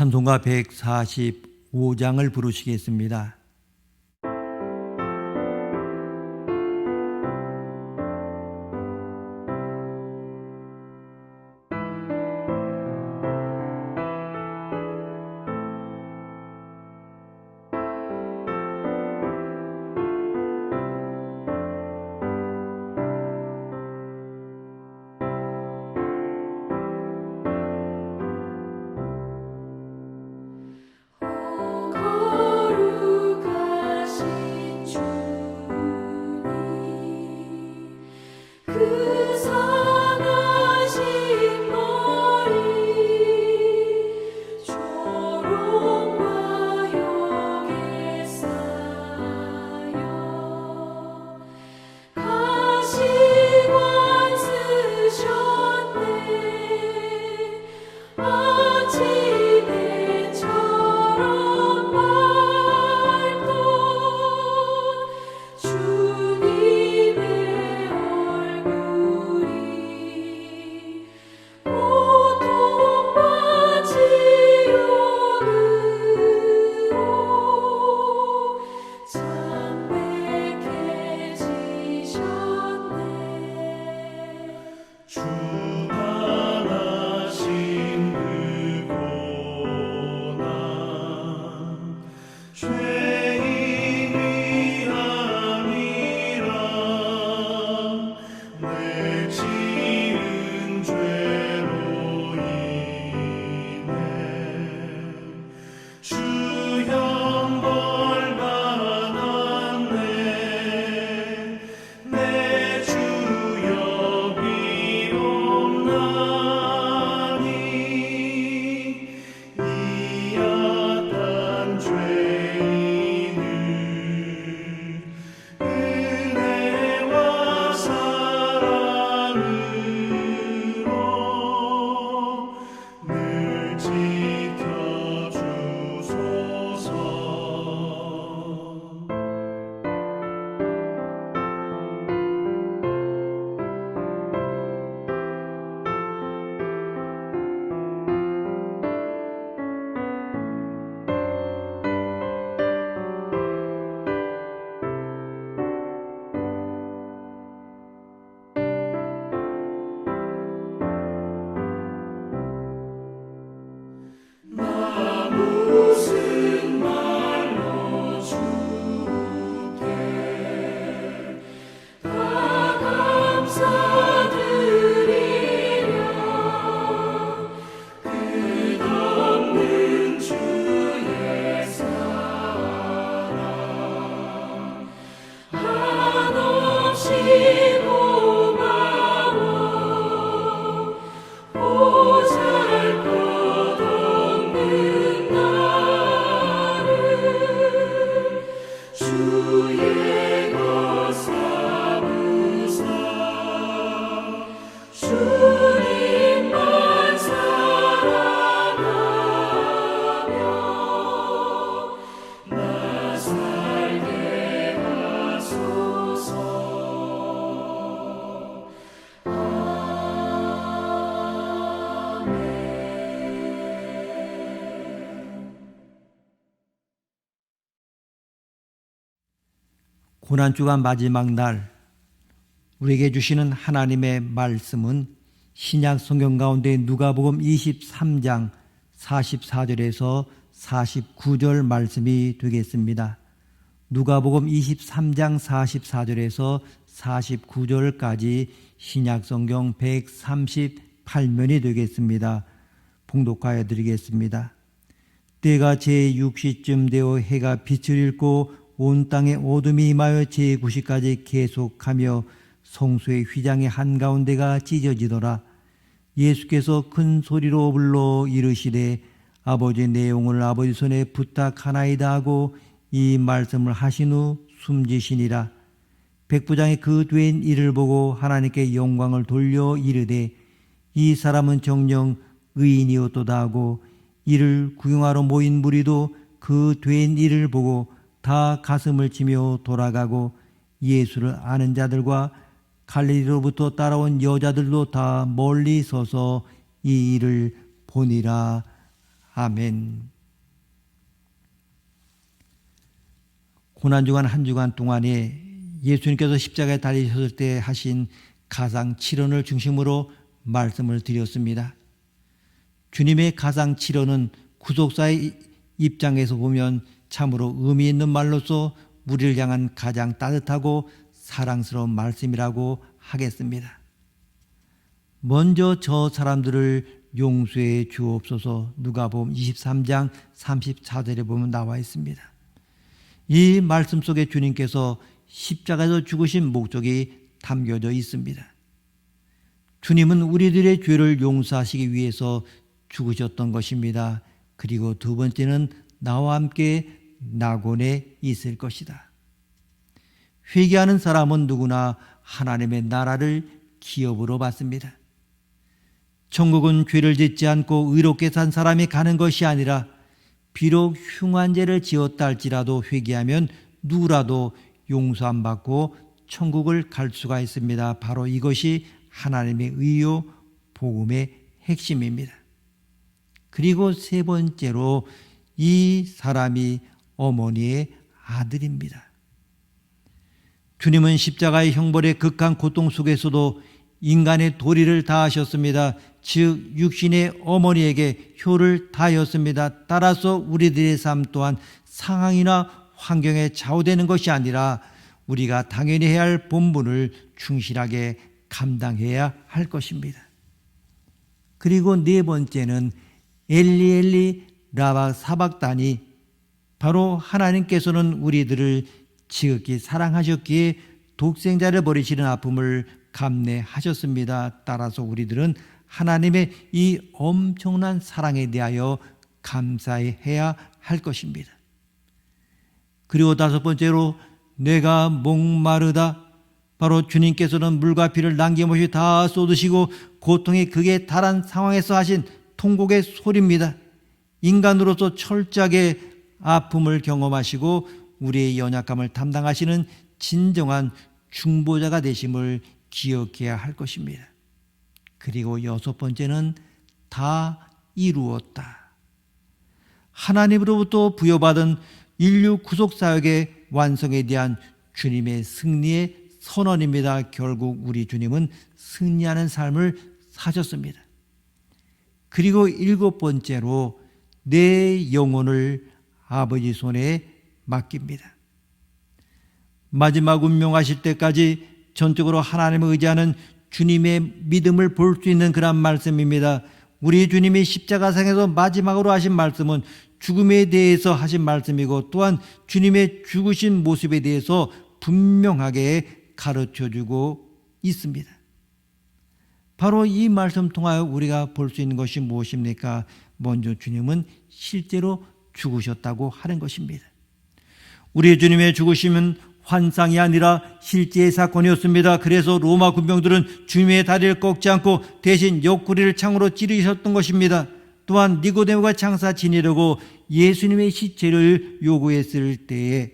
찬송가 145장을 부르시겠습니다. 고난주가 마지막 날 우리에게 주시는 하나님의 말씀은 신약 성경 가운데 누가복음 23장 44절에서 49절 말씀이 되겠습니다. 누가복음 23장 44절에서 49절까지 신약 성경 138면이 되겠습니다. 봉독하여 드리겠습니다. 때가 제6시쯤 되어 해가 빛을 잃고 온 땅에 어둠이 임하여 제9시까지 계속하며 성소의 휘장의 한가운데가 찢어지더라. 예수께서 큰 소리로 불러 이르시되 아버지 내용을 아버지 손에 부탁하나이다 하고 이 말씀을 하신 후 숨지시니라. 백부장이 그 된 일을 보고 하나님께 영광을 돌려 이르되 이 사람은 정령 의인이었도다 하고 이를 구경하러 모인 무리도 그 된 일을 보고 다 가슴을 치며 돌아가고 예수를 아는 자들과 갈릴리로부터 따라온 여자들도 다 멀리 서서 이 일을 보니라 아멘. 고난 주간 한 주간 동안에 예수님께서 십자가에 달리셨을 때 하신 가상 칠언을 중심으로 말씀을 드렸습니다. 주님의 가상 칠언은 구속사의 입장에서 보면 참으로 의미 있는 말로서 우리를 향한 가장 따뜻하고 사랑스러운 말씀이라고 하겠습니다. 먼저 저 사람들을 용서해 주옵소서 누가복음 23장 34절에 보면 나와 있습니다. 이 말씀 속에 주님께서 십자가에서 죽으신 목적이 담겨져 있습니다. 주님은 우리들의 죄를 용서하시기 위해서 죽으셨던 것입니다. 그리고 두 번째는 나와 함께 낙원에 있을 것이다. 회개하는 사람은 누구나 하나님의 나라를 기업으로 받습니다. 천국은 죄를 짓지 않고 의롭게 산 사람이 가는 것이 아니라 비록 흉한 죄를 지었다 할지라도 회개하면 누구라도 용서 안 받고 천국을 갈 수가 있습니다. 바로 이것이 하나님의 의요 복음의 핵심입니다. 그리고 세 번째로 이 사람이 어머니의 아들입니다. 주님은 십자가의 형벌의 극한 고통 속에서도 인간의 도리를 다하셨습니다. 즉 육신의 어머니에게 효를 다하였습니다. 따라서 우리들의 삶 또한 상황이나 환경에 좌우되는 것이 아니라 우리가 당연히 해야 할 본분을 충실하게 감당해야 할 것입니다. 그리고 네 번째는 엘리엘리 라바 사박단이 바로 하나님께서는 우리들을 지극히 사랑하셨기에 독생자를 버리시는 아픔을 감내하셨습니다. 따라서 우리들은 하나님의 이 엄청난 사랑에 대하여 감사해야 할 것입니다. 그리고 다섯 번째로 내가 목마르다. 바로 주님께서는 물과 피를 남김없이 다 쏟으시고 고통이 극에 달한 상황에서 하신 통곡의 소리입니다. 인간으로서 철저하게 아픔을 경험하시고 우리의 연약함을 담당하시는 진정한 중보자가 되심을 기억해야 할 것입니다. 그리고 여섯 번째는 다 이루었다. 하나님으로부터 부여받은 인류 구속 사역의 완성에 대한 주님의 승리의 선언입니다. 결국 우리 주님은 승리하는 삶을 사셨습니다. 그리고 일곱 번째로 내 영혼을 아버지 손에 맡깁니다. 마지막 운명하실 때까지 전적으로 하나님을 의지하는 주님의 믿음을 볼 수 있는 그런 말씀입니다. 우리 주님이 십자가상에서 마지막으로 하신 말씀은 죽음에 대해서 하신 말씀이고 또한 주님의 죽으신 모습에 대해서 분명하게 가르쳐 주고 있습니다. 바로 이 말씀 통하여 우리가 볼 수 있는 것이 무엇입니까? 먼저 주님은 실제로 죽으셨다고 하는 것입니다. 우리 주님의 죽으심은 환상이 아니라 실제의 사건이었습니다. 그래서 로마 군병들은 주님의 다리를 꺾지 않고 대신 옆구리를 창으로 찌르셨던 것입니다. 또한 니고데모가 장사 지내려고 예수님의 시체를 요구했을 때에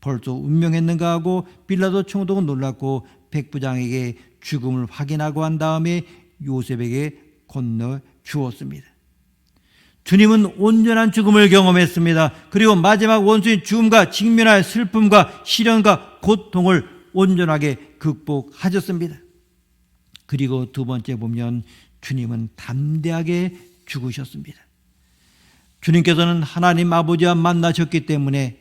벌써 운명했는가 하고 빌라도 총독은 놀랐고 백부장에게 죽음을 확인하고 한 다음에 요셉에게 건너 주었습니다. 주님은 온전한 죽음을 경험했습니다. 그리고 마지막 원수인 죽음과 직면할 슬픔과 시련과 고통을 온전하게 극복하셨습니다. 그리고 두 번째 보면 주님은 담대하게 죽으셨습니다. 주님께서는 하나님 아버지와 만나셨기 때문에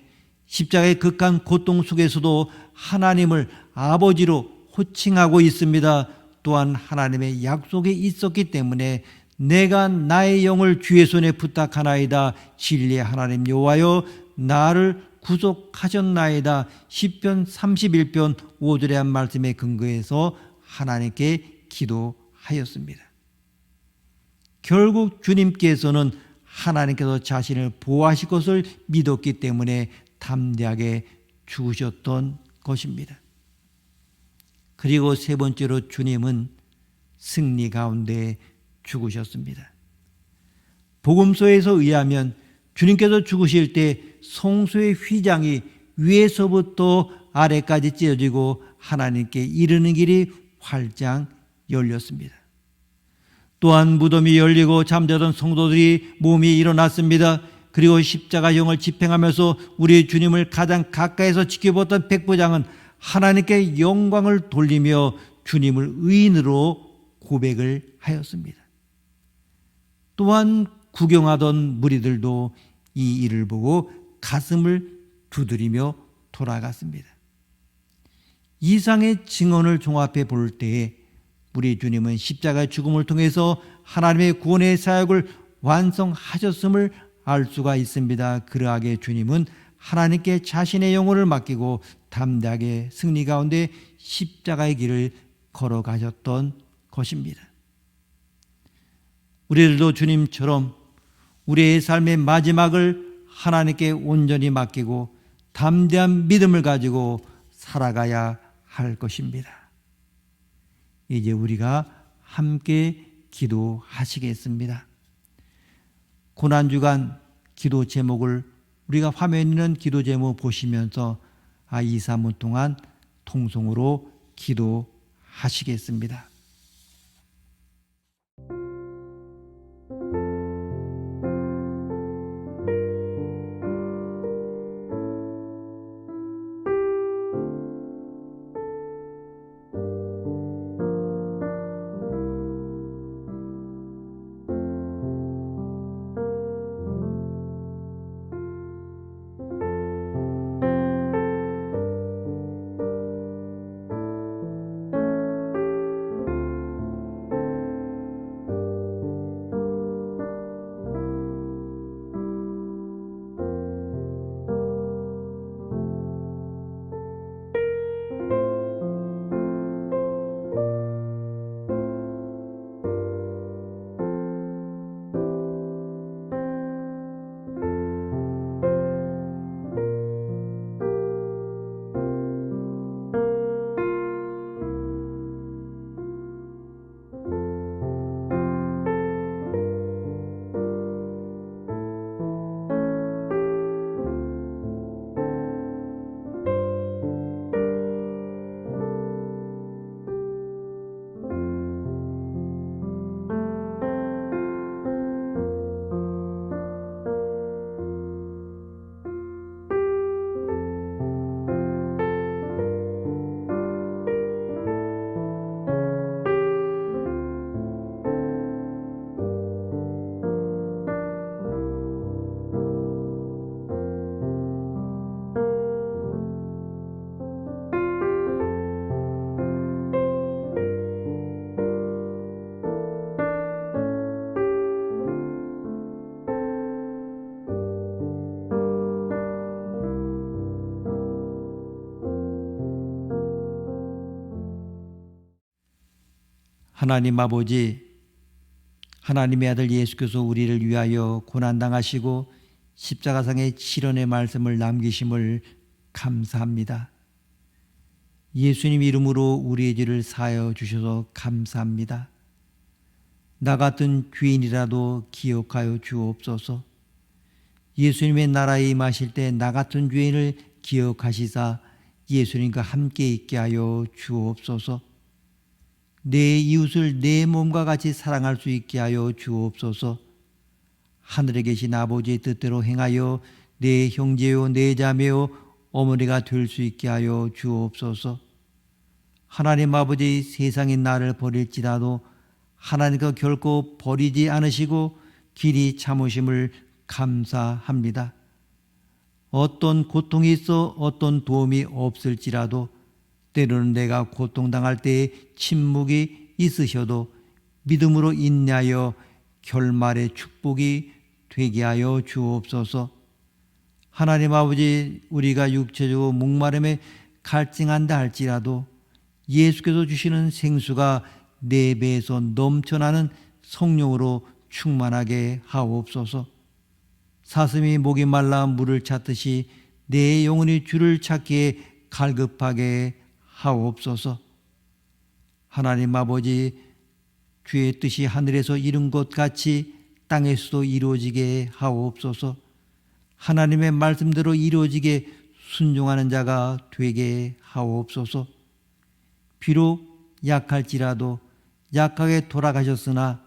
십자가의 극한 고통 속에서도 하나님을 아버지로 호칭하고 있습니다. 또한 하나님의 약속이 있었기 때문에 내가 나의 영을 주의 손에 부탁하나이다. 진리의 하나님 여호와여 나를 구속하셨나이다. 10편 31편 5절의 한 말씀에 근거해서 하나님께 기도하였습니다. 결국 주님께서는 하나님께서 자신을 보호하실 것을 믿었기 때문에 담대하게 죽으셨던 것입니다. 그리고 세 번째로 주님은 승리 가운데 죽으셨습니다. 복음서에서 의하면 주님께서 죽으실 때 성소의 휘장이 위에서부터 아래까지 찢어지고 하나님께 이르는 길이 활짝 열렸습니다. 또한 무덤이 열리고 잠자던 성도들이 몸이 일어났습니다. 그리고 십자가형을 집행하면서 우리 주님을 가장 가까이서 지켜보던 백부장은 하나님께 영광을 돌리며 주님을 의인으로 고백을 하였습니다. 또한 구경하던 무리들도 이 일을 보고 가슴을 두드리며 돌아갔습니다. 이상의 증언을 종합해 볼 때에 우리 주님은 십자가의 죽음을 통해서 하나님의 구원의 사역을 완성하셨음을 알 수가 있습니다. 그러하게 주님은 하나님께 자신의 영혼을 맡기고 담대하게 승리 가운데 십자가의 길을 걸어가셨던 것입니다. 우리들도 주님처럼 우리의 삶의 마지막을 하나님께 온전히 맡기고 담대한 믿음을 가지고 살아가야 할 것입니다. 이제 우리가 함께 기도하시겠습니다. 고난주간 기도 제목을 우리가 화면에 있는 기도 제목 보시면서 아, 2, 3분 동안 통성으로 기도하시겠습니다. 하나님 아버지, 하나님의 아들 예수께서 우리를 위하여 고난당하시고 십자가상의 실현의 말씀을 남기심을 감사합니다. 예수님 이름으로 우리의 죄를 사하여 주셔서 감사합니다. 나 같은 죄인이라도 기억하여 주옵소서. 예수님의 나라에 임하실 때 나 같은 죄인을 기억하시사 예수님과 함께 있게 하여 주옵소서. 내 이웃을 내 몸과 같이 사랑할 수 있게 하여 주옵소서. 하늘에 계신 아버지의 뜻대로 행하여 내 형제요 내 자매요 어머니가 될 수 있게 하여 주옵소서. 하나님 아버지 세상이 나를 버릴지라도 하나님과 결코 버리지 않으시고 길이 참으심을 감사합니다. 어떤 고통이 있어 어떤 도움이 없을지라도 때로는 내가 고통당할 때에 침묵이 있으셔도 믿음으로 인내하여 결말의 축복이 되게 하여 주옵소서. 하나님 아버지 우리가 육체적으로 목마름에 갈증한다 할지라도 예수께서 주시는 생수가 내 배에서 넘쳐나는 성령으로 충만하게 하옵소서. 사슴이 목이 말라 물을 찾듯이 내 영혼이 주를 찾기에 갈급하게 하옵소서. 하나님 아버지 주의 뜻이 하늘에서 이룬 것 같이 땅에서도 이루어지게 하옵소서. 하나님의 말씀대로 이루어지게 순종하는 자가 되게 하옵소서. 비록 약할지라도 약하게 돌아가셨으나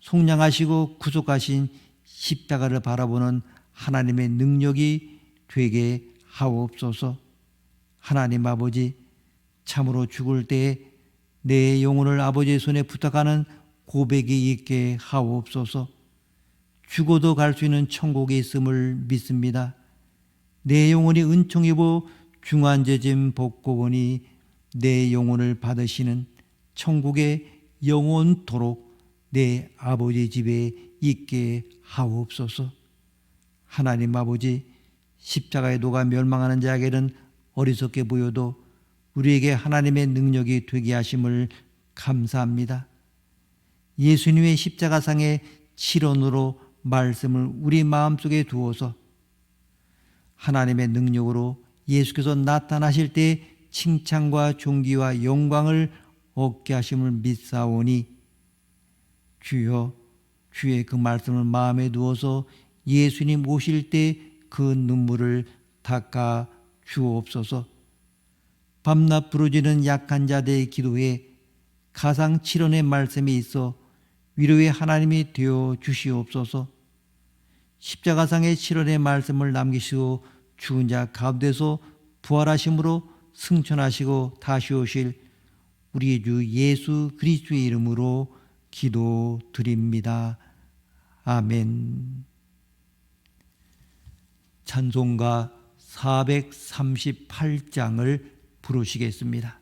속량하시고 구속하신 십자가를 바라보는 하나님의 능력이 되게 하옵소서. 하나님 아버지 참으로 죽을 때에 내 영혼을 아버지의 손에 부탁하는 고백이 있게 하옵소서. 죽어도 갈 수 있는 천국에 있음을 믿습니다. 내 영혼이 은총 입어 중환제짐 보니 내 영혼을 받으시는 천국의 영원토록 내 아버지 집에 있게 하옵소서. 하나님 아버지 십자가에 녹아 멸망하는 자에게는 어리석게 보여도 우리에게 하나님의 능력이 되게 하심을 감사합니다. 예수님의 십자가상의 실언으로 말씀을 우리 마음속에 두어서 하나님의 능력으로 예수께서 나타나실 때 칭찬과 존귀와 영광을 얻게 하심을 믿사오니 주여 주의 그 말씀을 마음에 두어서 예수님 오실 때 그 눈물을 닦아 주옵소서. 밤낮 부르짖는 약한 자들의 기도에 가상 7원의 말씀이 있어 위로의 하나님이 되어 주시옵소서. 십자가상의 7원의 말씀을 남기시고 죽은 자 가운데서 부활하심으로 승천하시고 다시 오실 우리 주 예수 그리스도의 이름으로 기도드립니다. 아멘. 찬송가 438장을 부르시겠습니다.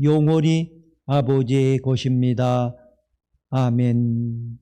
영원히 아버지의 것입니다. 아멘.